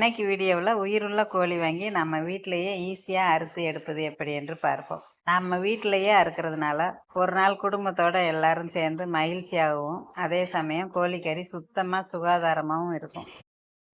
இன்னைக்கு வீடியோவில் உயிருள்ள கோழி வாங்கி நம்ம வீட்டிலேயே ஈஸியாக அறுத்து எடுப்பது எப்படி என்று பார்ப்போம். நம்ம வீட்டிலையே அறுக்கிறதுனால ஒரு நாள் குடும்பத்தோடு எல்லாரும் சேர்ந்து மகிழ்ச்சியாகவும் அதே சமயம் கோழிக்கறி சுத்தமாக சுகாதாரமாகவும் இருக்கும்.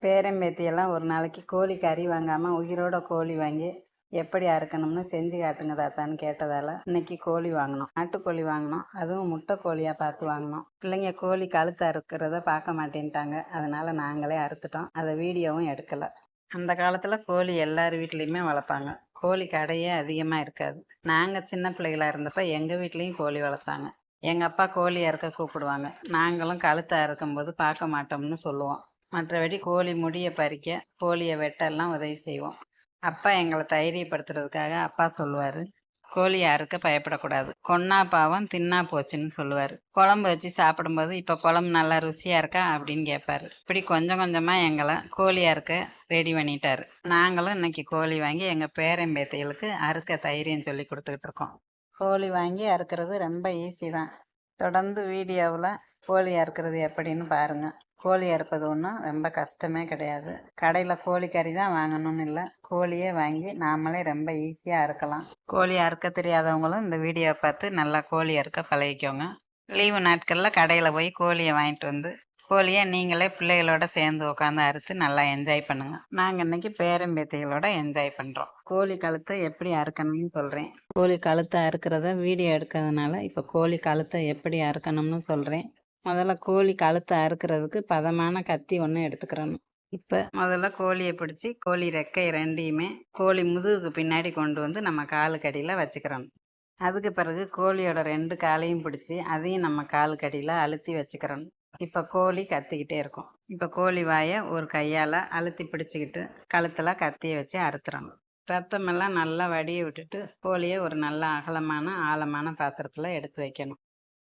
பேரம்பேத்தியெல்லாம் ஒரு நாளைக்கு கோழி கறி வாங்காமல் உயிரோட கோழி வாங்கி எப்படி அறுக்கணும்னு செஞ்சு காட்டுங்க தாத்தான்னு கேட்டதால இன்னைக்கு கோழி வாங்கினோம். நாட்டுக்கோழி வாங்கினோம். அதுவும் முட்டை கோழியாக பார்த்து வாங்கினோம். பிள்ளைங்க கோழி கழுத்து அறுக்கிறத பார்க்க மாட்டேன்ட்டாங்க. அதனால நாங்களே அறுத்துட்டோம். அதை வீடியோவும் எடுக்கலை. அந்த காலத்தில் கோழி எல்லார் வீட்லேயுமே வளர்ப்பாங்க. கோழி கடையே அதிகமாக இருக்காது. நாங்கள் சின்ன பிள்ளைகளாக இருந்தப்போ எங்கள் வீட்லேயும் கோழி வளர்த்தாங்க. எங்கள் அப்பா கோழி அறுக்க கூப்பிடுவாங்க. நாங்களும் கழுத்தை அறுக்கும்போது பார்க்க மாட்டோம்னு சொல்லுவோம். மற்றபடி கோழி முடியை பறிக்க கோழியை வெட்டெல்லாம் உதவி செய்வோம். அப்பா எங்களை தைரியப்படுத்துறதுக்காக அப்பா சொல்லுவார் கோழி அறுக்க பயப்படக்கூடாது. கொன்னா பாவம் தின்னா போச்சுன்னு சொல்லுவார். குழம்பு வச்சு சாப்பிடும்போது இப்போ குழம்பு நல்லா ருசியாக இருக்கா? அப்படின்னு கேட்பாரு இப்படி கொஞ்சம் கொஞ்சமாக எங்களை கோழி அறுக்க ரெடி பண்ணிட்டாரு. நாங்களும் இன்னைக்கு கோழி வாங்கி எங்கள் பேரம்பேத்தைகளுக்கு அறுக்க தைரியம் சொல்லி கொடுத்துக்கிட்டு இருக்கோம். கோழி வாங்கி அறுக்கிறது ரொம்ப ஈஸி தான். தொடர்ந்து வீடியோவில் கோழி அறுக்கிறது எப்படின்னு பாருங்கள் கோழி அறுப்பது ஒன்றும் ரொம்ப கஷ்டமே கிடையாது. கடையில் கோழி கறி தான் வாங்கணும்னு இல்லை. கோழியே வாங்கி நாமளே ரொம்ப ஈஸியாக அறுக்கலாம். கோழி அறுக்க தெரியாதவங்களும் இந்த வீடியோவை பார்த்து நல்லா கோழி அறுக்க பழகிக்கோங்க. லீவு நாட்களில் கடையில் போய் கோழியை வாங்கிட்டு வந்து கோழியை நீங்களே பிள்ளைகளோட சேர்ந்து உட்காந்து அறுத்து நல்லா என்ஜாய் பண்ணுங்க. நாங்கள் இன்னைக்கு பேரம்பேத்திகளோட என்ஜாய் பண்ணுறோம் கோழி கழுத்தை எப்படி அறுக்கணும்னு சொல்கிறேன் கோழி கழுத்தை அறுக்கிறத வீடியோ எடுக்கிறதுனால இப்போ கோழி கழுத்தை எப்படி அறுக்கணும்னு சொல்கிறேன் முதல்ல கோழி கழுத்தை அறுக்கிறதுக்கு பதமான கத்தி ஒன்று எடுத்துக்கிறணும். இப்போ முதல்ல கோழியை பிடிச்சி கோழி ரெக்கை ரெண்டையுமே கோழி முதுகுக்கு பின்னாடி கொண்டு வந்து நம்ம காலுக்கடியில் வச்சுக்கிறோம் அதுக்கு பிறகு கோழியோட ரெண்டு காலையும் பிடிச்சி அதையும் நம்ம காலுக்கடியில் அழுத்தி வச்சுக்கிறோம் இப்போ கோழி கத்திக்கிட்டே இருக்கும். இப்போ கோழி வாயை ஒரு கையால் அழுத்தி பிடிச்சிக்கிட்டு கழுத்தில் கத்தியை வச்சு அறுத்துறணும். ரத்தமெல்லாம் நல்லா வடிய விட்டுட்டு கோழியை ஒரு நல்ல அகலமான ஆழமான பாத்திரத்தில் எடுத்து வைக்கணும்.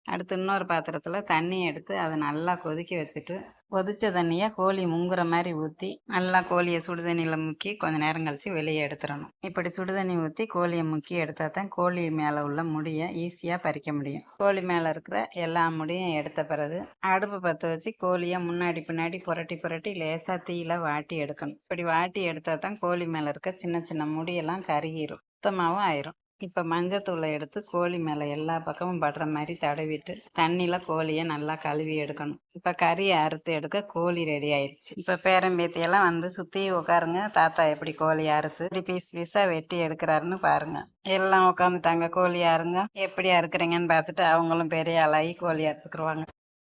அடுத்து இன்னொரு பாத்திரத்தில் தண்ணி எடுத்து அதை நல்லா கொதிக்க வச்சுட்டு கொதிச்ச தண்ணியை கோழி முங்குற மாதிரி ஊற்றி நல்லா கோழியை சுடுதண்ணியில் முக்கி கொஞ்ச நேரம் கழித்து வெளியே எடுத்துடணும். இப்படி சுடுதண்ணி ஊற்றி கோழியை முக்கி எடுத்தால் தான் கோழி மேலே உள்ள முடியை ஈஸியாக பறிக்க முடியும். கோழி மேலே இருக்கிற எல்லா முடியும் எடுத்த பிறகு அடுப்பு பற்ற வச்சு கோழியை முன்னாடி பின்னாடி புரட்டி புரட்டி லேசாக தீயில வாட்டி எடுக்கணும். இப்படி வாட்டி எடுத்தால் தான் கோழி மேலே இருக்க சின்ன சின்ன முடியெல்லாம் கருகிரும். சுத்தமாகவும் ஆயிரும். இப்போ மஞ்சத்தூளை எடுத்து கோழி மேலே எல்லா பக்கமும் படுற மாதிரி தடவிட்டு தண்ணியில் கோழியை நல்லா கழுவி எடுக்கணும். இப்போ கறியை அறுத்து எடுக்க கோழி ரெடி ஆயிடுச்சு. இப்போ பேரம்பேத்தியெல்லாம் வந்து சுற்றி உட்காருங்க. தாத்தா எப்படி கோழி அறுத்து இப்படி பீஸ் பீஸாக வெட்டி எடுக்கிறாருன்னு பாருங்க. எல்லாம் உட்காந்துட்டாங்க. கோழி அறுங்க. எப்படி அறுக்குறீங்கன்னு பார்த்துட்டு அவங்களும் பெரிய ஆளாகி கோழி அறுத்துக்குருவாங்க.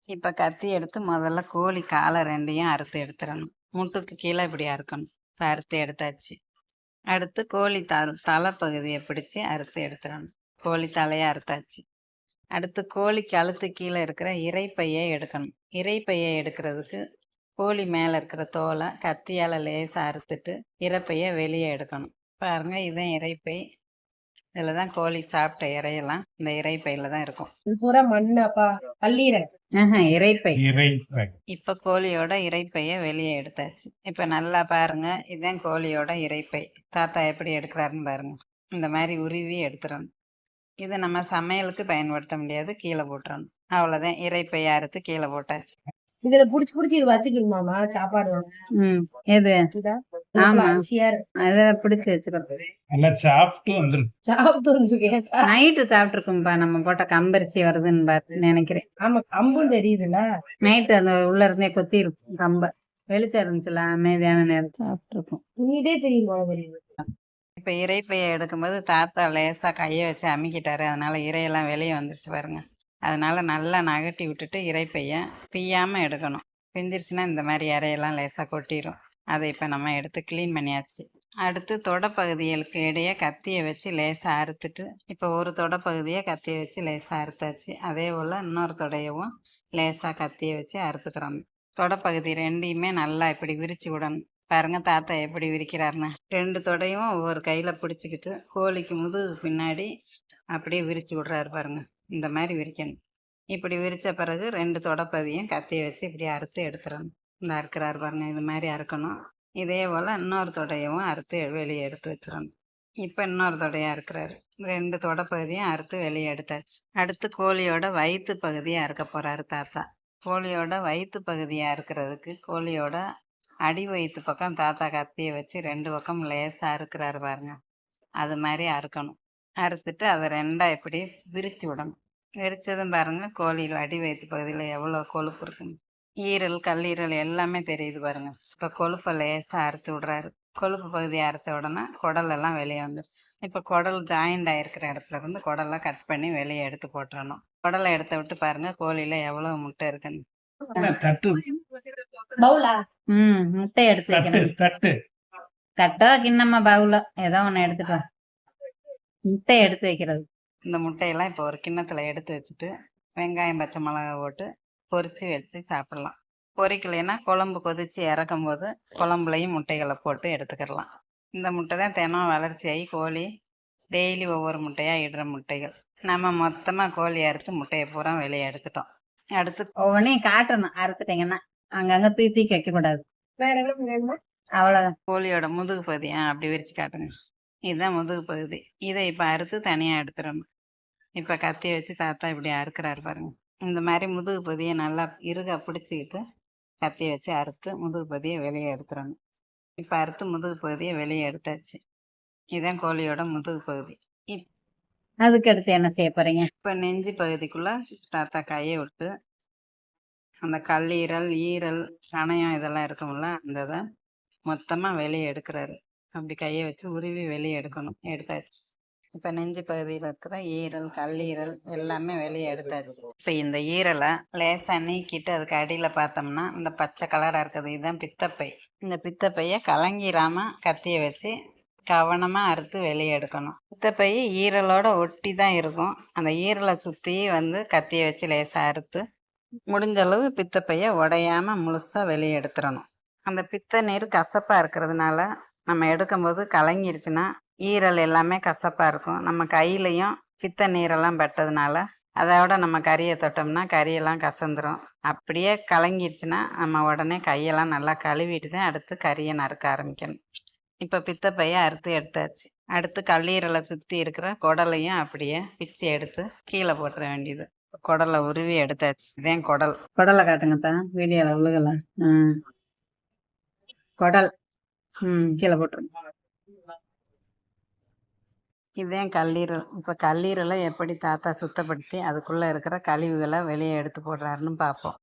இப்போ கத்தி எடுத்து முதல்ல கோழி காலை ரெண்டையும் அறுத்து எடுத்துடணும். முட்டுக்கு கீழே இப்படி அறுக்கணும். இப்போ அறுத்து எடுத்தாச்சு. அடுத்து கோழி த தலைப்பகுதியை பிடிச்சி அறுத்து எடுத்துடணும். கோழி தலையை அறுத்தாச்சு. அடுத்து கோழி கழுத்து கீழே இருக்கிற இறைப்பையை எடுக்கணும். இறைப்பையை எடுக்கிறதுக்கு கோழி மேலே இருக்கிற தோலை கத்தியால் லேசாக அறுத்துட்டு இறைப்பையை வெளியே எடுக்கணும். பாருங்க இதுதான் இறைப்பை இதில் தான் கோழி சாப்பிட்ட இறையெல்லாம் இந்த இறைப்பையில் தான் இருக்கும். பூரா மண்ணாப்பா? கல்லீரல் இறைப்பை. இறைப்பை. இப்ப கோழியோட இறைப்பைய வெளியே எடுத்தாச்சு. இப்ப நல்லா பாருங்க இதுதான் கோழியோட இறைப்பை. தாத்தா எப்படி எடுக்கிறாருன்னு பாருங்க. இந்த மாதிரி உருவி எடுத்துடணும். இது நம்ம சமையலுக்கு பயன்படுத்த முடியாது கீழே போட்டுறணும் அவ்வளவுதான் இறைப்பை அறுத்து கீழே போட்டாச்சு. இதுல புடிச்சு புடிச்சு இது வச்சுக்கணுமாமா சாப்பாடு ம் எது? ஆமா. அரிசியா இருக்கு. அதை பிடிச்சி வச்சுக்கிறோம் நல்லா சாப்பிட்டு வந்துரும். சாப்பிட்டு வந்திருக்கேன். நைட்டு சாப்பிட்டுருக்கோம்ப்பா நம்ம போட்ட கம்பரிசி வருதுன்னு பார்த்து நினைக்கிறேன். ஆமா கம்பும் தெரியுதுல்ல. நைட்டு அந்த உள்ள இருந்தே கொத்தி இருக்கும் கம்ப. வெளிச்சம் இருந்துச்சுல அமைதியான நேரம் சாப்பிட்டுருக்கோம். துணிட்டே தெரியுமா தெரியுது இப்போ இறைப்பையை எடுக்கும்போது தாத்தா லேசாக கையை வச்சு அமுக்கிட்டாரு. அதனால இறையெல்லாம் வெளியே வந்துருச்சு பாருங்க. அதனால் நல்லா நகட்டி விட்டுட்டு இறைப்பையை பிய்யாமல் எடுக்கணும். பிந்திருச்சுன்னா இந்த மாதிரி இறையெல்லாம் லேசாக கொட்டிடும் அதை இப்போ நம்ம எடுத்து க்ளீன் பண்ணியாச்சு. அடுத்து தொடப்பகுதிகளுக்கு இடையே கத்தியை வச்சு லேசாக அறுத்துட்டு இப்போ ஒரு தொடப்பகுதியை கத்தியை வச்சு லேசாக அறுத்தாச்சு. அதே போல் இன்னொரு தொடையவும் லேசாக கத்தியை வச்சு அறுத்துக்கிறோம். தொடப்பகுதி ரெண்டையுமே நல்லா இப்படி விரித்து விடணும். பாருங்க தாத்தா எப்படி விரிக்கிறாருன்னு. ரெண்டு தொடையும் ஒவ்வொரு கையில் பிடிச்சிக்கிட்டு கோழிக்கு முதுகு பின்னாடி அப்படியே விரித்து விட்றாரு பாருங்கள் இந்த மாதிரி விரிக்கணும். இப்படி விரிச்ச பிறகு ரெண்டு தொடப்பதியும் கத்தியை வச்சு இப்படி அறுத்து எடுத்துடணும். இந்த அறுக்கிறாரு பாருங்க இது மாதிரி அறுக்கணும். இதே போல் இன்னொரு தொடையவும் அறுத்து வெளியே எடுத்து வச்சிடணும். இப்போ இன்னொரு தொடையாக இருக்கிறாரு ரெண்டு தொடப்பகுதியும் அறுத்து வெளியே எடுத்தாச்சு. அடுத்து கோழியோட வயிற்று பகுதியை அறுக்க போகிறாரு தாத்தா. கோழியோட வயிற்று பகுதியாக அறுக்கிறதுக்கு கோழியோட அடி வயிற்று பக்கம் தாத்தா கத்தியை வச்சு ரெண்டு பக்கம் லேசாக அறுக்கிறாரு பாருங்க. அது மாதிரி அறுக்கணும். அறுத்துட்டு அதை ரெண்டா இப்படி விரிச்சு விடணும். விரிச்சதும் பாருங்க கோழியில் அடி வயிற்று பகுதியில் எவ்வளோ கொழுப்பு இருக்குன்னு. ஈரல் கல்லீரல் எல்லாமே தெரியுது பாருங்க. இப்போ கொழுப்பை லேசாக அறுத்து விடுறாரு. கொழுப்பு பகுதியை அறுத்த உடனே குடல் எல்லாம் வெளியே வந்துருச்சு. இப்போ குடல் ஜாயிண்ட் ஆயிருக்கிற இடத்துல இருந்து குடலை கட் பண்ணி வெளியே எடுத்து போட்டுறணும். குடலை எடுத்து விட்டு பாருங்க கோழியில எவ்வளவு முட்டை இருக்குன்னு. தட்டு? பவுலா? ம் முட்டை எடுத்து தட்டு வைக்கணும். தட்டு. கிண்ணமா பவுல? ஏதோ ஒன்று எடுத்துட்டு வா முட்டை எடுத்து வைக்கிறது. இந்த முட்டையெல்லாம் இப்போ ஒரு கிண்ணத்துல எடுத்து வச்சுட்டு வெங்காயம் பச்சை மிளகாய் போட்டு பொரிச்சு வச்சு சாப்பிடலாம். பொரிக்கலைன்னா குழம்பு கொதிச்சு இறக்கும் போது குழம்புலையும் முட்டைகளை போட்டு எடுத்துக்கிடலாம் இந்த முட்டை தான் தினம் வளர்ச்சியாகி கோழி டெய்லி ஒவ்வொரு முட்டையா இடுற முட்டைகள். நம்ம மொத்தமா கோழி அறுத்து முட்டையை பூரா வெளியே எடுத்துட்டோம். அடுத்து ஒவ்வொன்றையும் காட்டணும். அறுத்துட்டீங்கன்னா அங்கங்க தூக்கி தூக்கி வைக்க கூடாது வேற வேணுமா? அவ்வளோதான் கோழியோட முதுகு பகுதி ஆ அப்படி விரிச்சு காட்டுங்க. இதுதான் முதுகு பகுதி. இதை இப்போ அறுத்து தனியாக எடுத்துடணும். இப்போ கத்தியை வச்சு தாத்தா இப்படி அறுக்கிறாரு பாருங்க. இந்த மாதிரி முதுகு பகுதியை நல்லா இறுக பிடிச்சிக்கிட்டு கத்தியை வச்சு அறுத்து முதுகு பகுதியை வெளியே எடுத்துடணும். இப்போ அறுத்து முதுகு பகுதியை வெளியே எடுத்தாச்சு. இதுதான் கோழியோட முதுகு பகுதி. இப் அதுக்கு அடுத்து என்ன செய்ய போறீங்க? இப்போ நெஞ்சு பகுதிக்குள்ள தாத்தா கையை விட்டு அந்த கல்லீரல் ஈரல் கணையம் இதெல்லாம் இருக்கும்ல அந்த இதை மொத்தமாக வெளியே எடுக்கிறாரு. அப்படி கையை வச்சு உருவி வெளியே எடுக்கணும். எடுத்தாச்சு. இப்போ நெஞ்சு பகுதியில் இருக்கிற ஈரல் கல்லீரல் எல்லாமே வெளியே எடுத்தாச்சு. இப்போ இந்த ஈரலை லேசாக நீக்கிட்டு அதுக்கு அடியில் பார்த்தோம்னா இந்த பச்சை கலராக இருக்குது. இதுதான் பித்தப்பை. இந்த பித்தப்பையை கலங்கிராம கத்தியை வச்சு கவனமாக அறுத்து வெளியே எடுக்கணும். பித்தப்பை ஈரலோட ஒட்டி தான் இருக்கும். அந்த ஈரலை சுற்றி வந்து கத்தியை வச்சு லேசாக அறுத்து முடிஞ்ச அளவு பித்தப்பையை உடையாம முழுசாக வெளியே எடுத்துடணும். அந்த பித்த நீர் கசப்பாக இருக்கிறதுனால நம்ம எடுக்கும்போது கலங்கிருச்சுன்னா ஈரல் எல்லாமே கசப்பாக இருக்கும். நம்ம கையிலையும் பித்த நீரெல்லாம் பட்டதுனால அதோட நம்ம கறியை தொட்டோம்னா கறியெல்லாம் கசந்துரும். அப்படியே கலங்கிருச்சுன்னா நம்ம உடனே கையெல்லாம் நல்லா கழுவிட்டு தான் அடுத்து கறியை நறுக்க ஆரம்பிக்கணும். இப்போ பித்தப்பையை அறுத்து எடுத்தாச்சு. அடுத்து கல்லீரலை சுற்றி இருக்கிற குடலையும் அப்படியே பிச்சு எடுத்து கீழே போட்டுற வேண்டியது. குடலை உருவி எடுத்தாச்சு. இதேன் குடல். குடலை காட்டுங்கப்பா வீடியோவில் விழுகல குடல். ம் கீழே போட்டுருங்க. இதுதான் கல்லீரல். இப்போ கல்லீரலை எப்படி தாத்தா சுத்தப்படுத்தி அதுக்குள்ளே இருக்கிற கழிவுகளை வெளியே எடுத்து போடுறாருன்னு பார்ப்போம்.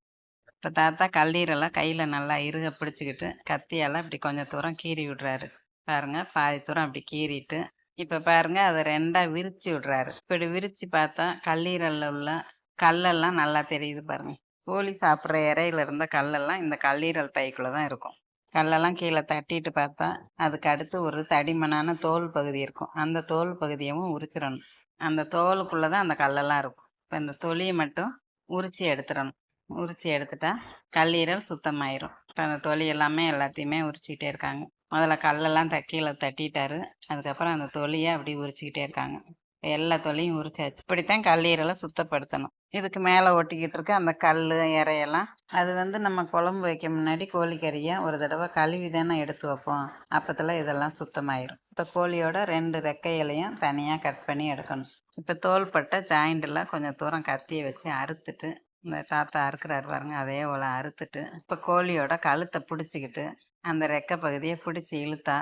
இப்போ தாத்தா கல்லீரலை கையில் நல்லா இறுக பிடிச்சிக்கிட்டு கத்தியால் இப்படி கொஞ்சம் தூரம் கீறி விடுறாரு. பாருங்க பாதி தூரம் அப்படி கீறிட்டு இப்போ பாருங்க அதை ரெண்டாக விரிச்சு விடுறாரு. இப்படி விரித்து பார்த்தா கல்லீரலில் உள்ள கல்லெல்லாம் நல்லா தெரியுது பாருங்கள் கோழி சாப்பிட்ற இறையில இருந்த கல்லெல்லாம் இந்த கல்லீரல் பைக்குள்ளே தான் இருக்கும். கல்லெல்லாம் கீழே தட்டிட்டு பார்த்தா அதுக்கு அடுத்து ஒரு தடிமனான தோல் பகுதி இருக்கும். அந்த தோல் பகுதியவும் உரிச்சிடணும். அந்த தோலுக்குள்ளே தான் அந்த கல்லெல்லாம் இருக்கும். இப்போ இந்த தொலியை மட்டும் உரிச்சி எடுத்துடணும். உரிச்சு எடுத்துட்டா கல்லீரல் சுத்தமாயிரும். இப்போ அந்த தொலி எல்லாமே எல்லாத்தையுமே உரிச்சிக்கிட்டே இருக்காங்க. முதல்ல கல்லெல்லாம் த கீழே தட்டிட்டாரு. அதுக்கப்புறம் அந்த தொலியை அப்படி உரிச்சுக்கிட்டே இருக்காங்க. எல்லா தொலியும் உரிச்சாச்சு. இப்படித்தான் கல்லீரலை சுத்தப்படுத்தணும். இதுக்கு மேலே ஒட்டிக்கிட்டு இருக்க அந்த கல் இறையெல்லாம். அது வந்து நம்ம குழம்பு வைக்க முன்னாடி கோழிக்கறியை ஒரு தடவை கழுவி தானே எடுத்து வைப்போம். அப்பத்தில் இதெல்லாம் சுத்தமாயிரும். இப்போ கோழியோட ரெண்டு ரெக்கைகளையும் தனியாக கட் பண்ணி எடுக்கணும். இப்போ தோள்பட்டை ஜாயிண்டில் கொஞ்சம் தூரம் கத்தியை வச்சு அறுத்துட்டு இந்த தாத்தா அறுக்கிறாரு பாருங்க அதே போல் அறுத்துட்டு இப்போ கோழியோட கழுத்தை பிடிச்சிக்கிட்டு அந்த ரெக்கை பகுதியை பிடிச்சி இழுத்தா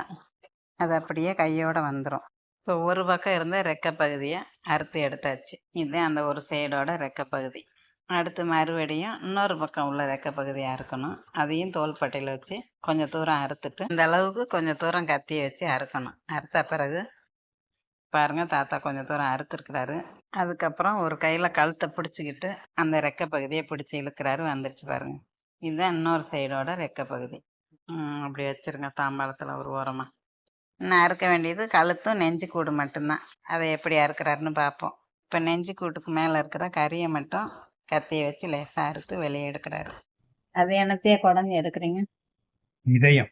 அது அப்படியே கையோடு வந்துடும் இப்போ ஒரு பக்கம் இருந்த ரெக்கை பகுதியை அறுத்து எடுத்தாச்சு. இதுதான் அந்த ஒரு சைடோட ரெக்க பகுதி அடுத்து மறுபடியும் இன்னொரு பக்கம் உள்ள ரெக்க பகுதியாக இருக்கணும். அதையும் தோள்பட்டையில் வச்சு கொஞ்சம் தூரம் அறுத்துட்டு இந்த அளவுக்கு கொஞ்சம் தூரம் கத்தியை வச்சு அறுக்கணும். அறுத்த பிறகு பாருங்கள் தாத்தா கொஞ்சம் தூரம் அறுத்துருக்கிறாரு. அதுக்கப்புறம் ஒரு கையில் கழுத்தை பிடிச்சிக்கிட்டு அந்த ரெக்கை பகுதியை பிடிச்சி இழுக்கிறாரு வந்துருச்சு பாருங்கள் இதுதான் இன்னொரு சைடோட ரெக்க பகுதி அப்படி வச்சிருங்க தாம்பாளத்தில் ஒரு ஓரமாக இன்னும் அறுக்க வேண்டியது கழுத்தும் நெஞ்சு கூடு மட்டும்தான். அதை எப்படி அறுக்கிறாருன்னு பார்ப்போம். இப்போ நெஞ்சு கூட்டுக்கு மேலே இருக்கிற கறியை மட்டும் கத்தியை வச்சு லேசாக அறுத்து வெளியே எடுக்கிறாரு. அது என்னத்தையே குடஞ்சி எடுக்கிறீங்க? இதயம்.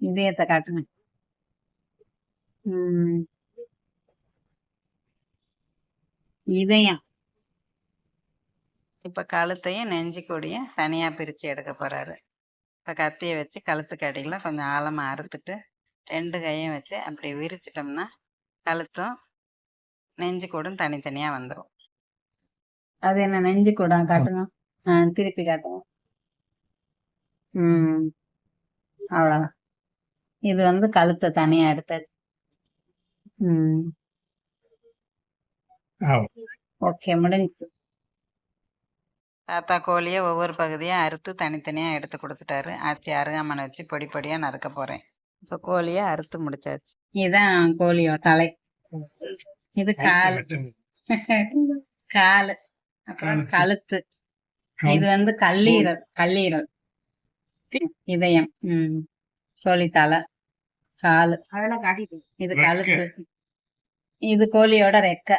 இதயத்தை காட்டுங்க. இதயம். இப்ப கழுத்தையும் நெஞ்சு கொடியும் தனியா பிரிச்சு எடுக்க போறாரு. இப்ப கத்தியை வச்சு கழுத்துக்கு அடியில கொஞ்சம் ஆழமா அறுத்துட்டு ரெண்டு கையும் வச்சு அப்படி விரிச்சிட்டோம்னா கழுத்தும் நெஞ்சு கூடும் தனித்தனியா வந்துடும் அது என்ன நெஞ்சு கூடம் காட்டுங்க. ஆ, திருப்பி காட்டுங்க. ம். அவ்வளோதான் இது வந்து கழுத்தை தனியாக எடுத்தாச்சு. ம். ஓகே முடிஞ்சு தாத்தா கோழியை ஒவ்வொரு பகுதியாக அறுத்து தனித்தனியாக எடுத்து கொடுத்துட்டாரு. ஆச்சி அருகாமனை வச்சு பொடி பொடியாக நறுக்க போகிறேன் இப்போ கோழியை அறுத்து முடிச்சாச்சு. இதுதான் கோழியோட தலை. இது கால். கால். அப்புறம் கழுத்து. இது வந்து கல்லீரல் கல்லீரல். இதயம். ம். கோழி தலை. காலு. இது. கழுத்து. இது கோழியோட ரெக்கை.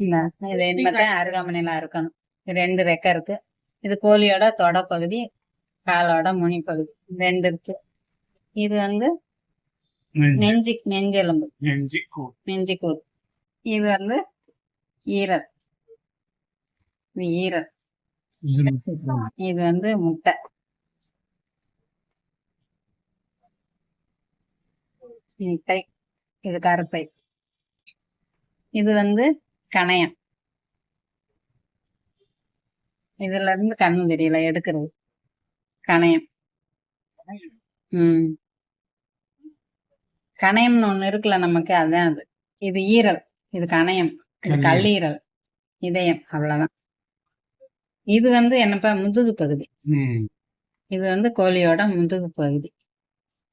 இல்ல. இது இனிமேதான் அருகாமனையில இருக்கணும். இது ரெண்டு ரெக்கை இருக்கு. இது கோழியோட தொட பகுதி காலோட முனி பகுதி ரெண்டு இருக்கு. இது வந்து நெஞ்சு. நெஞ்சு நெஞ்செலும்பு. நெஞ்சுக்கூடு இது வந்து ஈரல். ஈரல். இது இது வந்து முட்டை. முட்டை. இது கருப்பை. இது வந்து கணையம். இதுல இருந்து கண்ணு தெரியல எடுக்கிறது. கணையம். ம். கணையம்னு ஒண்ணு இருக்குல்ல நமக்கு அதான் அது. இது ஈரல். இது கணையம். இது கல்லீரல். இதயம். அவ்வளவுதான். இது வந்து என்னப்பா? முதுகு பகுதி. இது வந்து கோழியோட முதுகு பகுதி.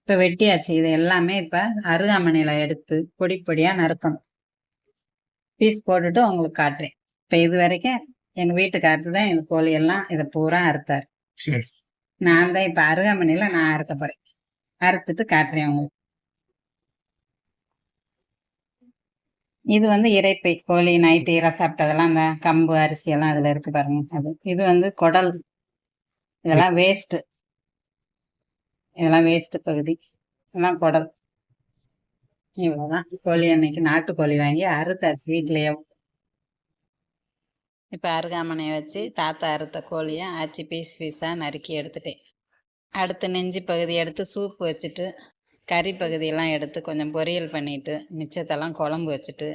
இப்ப வெட்டியாச்சு. இது எல்லாமே இப்ப அருகாமனையில எடுத்து பொடி பொடியா நறுக்கணும். பீஸ் போட்டுட்டு உங்களுக்கு காட்டுறேன். இப்ப இது வரைக்கும் எங்க வீட்டுக்காரரு தான் இந்த கோழி எல்லாம் இதை பூரா அறுத்தாரு. நான் தான் இப்போ அருகாமனையில நான் அறுக்க போகிறேன் அறுத்துட்டு காட்டுறேன் உங்களுக்கு இது வந்து இறைப்பை கோழி நைட்டு இறை சாப்பிட்டதெல்லாம் அந்த கம்பு அரிசி எல்லாம் அதுல இருக்கு பாருங்க. அது இது வந்து குடல். இதெல்லாம் வேஸ்ட்டு இதெல்லாம் வேஸ்ட்டு பகுதி. இதெல்லாம் குடல். இவ்வளவுதான். கோழி அன்னைக்கு நாட்டுக்கோழி வாங்கி அறுத்தாச்சு வீட்லயே. இப்ப அருகாமனையை வச்சு தாத்தா அறுத்த கோழியை ஆச்சு பீஸ் பீஸா நறுக்கி எடுத்துட்டேன். அடுத்து நெஞ்சு பகுதி எடுத்து சூப் வச்சுட்டு கறி பகுதியெல்லாம் எடுத்து கொஞ்சம் பொரியல் பண்ணிட்டு மிச்சத்தெல்லாம் குழம்பு வச்சுட்டு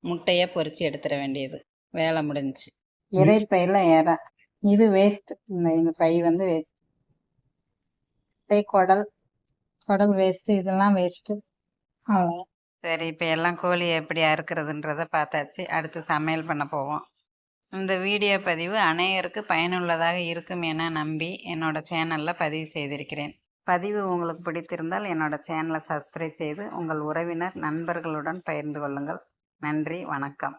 முட்டையை பொரிச்சு எடுத்துட வேண்டியது. வேலை முடிஞ்சுச்சு. இறைப்பையில ஏற இது வேஸ்ட் இந்த இந்த பை வந்து வேஸ்ட் பை குடல். குடல் வேஸ்ட் இதெல்லாம் வேஸ்ட் அவ்வளோ சரி இப்போ எல்லாம் கோழி எப்படி அறுக்கிறதுன்றத பார்த்தாச்சு. அடுத்து சமையல் பண்ண போவோம். இந்த வீடியோ பதிவு அநேகருக்கு பயனுள்ளதாக இருக்கும் என நம்பி என்னோட சேனலில் பதிவு செய்திருக்கிறேன். பதிவு உங்களுக்கு பிடித்திருந்தால் என்னோட சேனலை சப்ஸ்கிரைப் செய்து உங்கள் உறவினர் நண்பர்களுடன் பகிர்ந்து கொள்ளுங்கள். நன்றி வணக்கம்.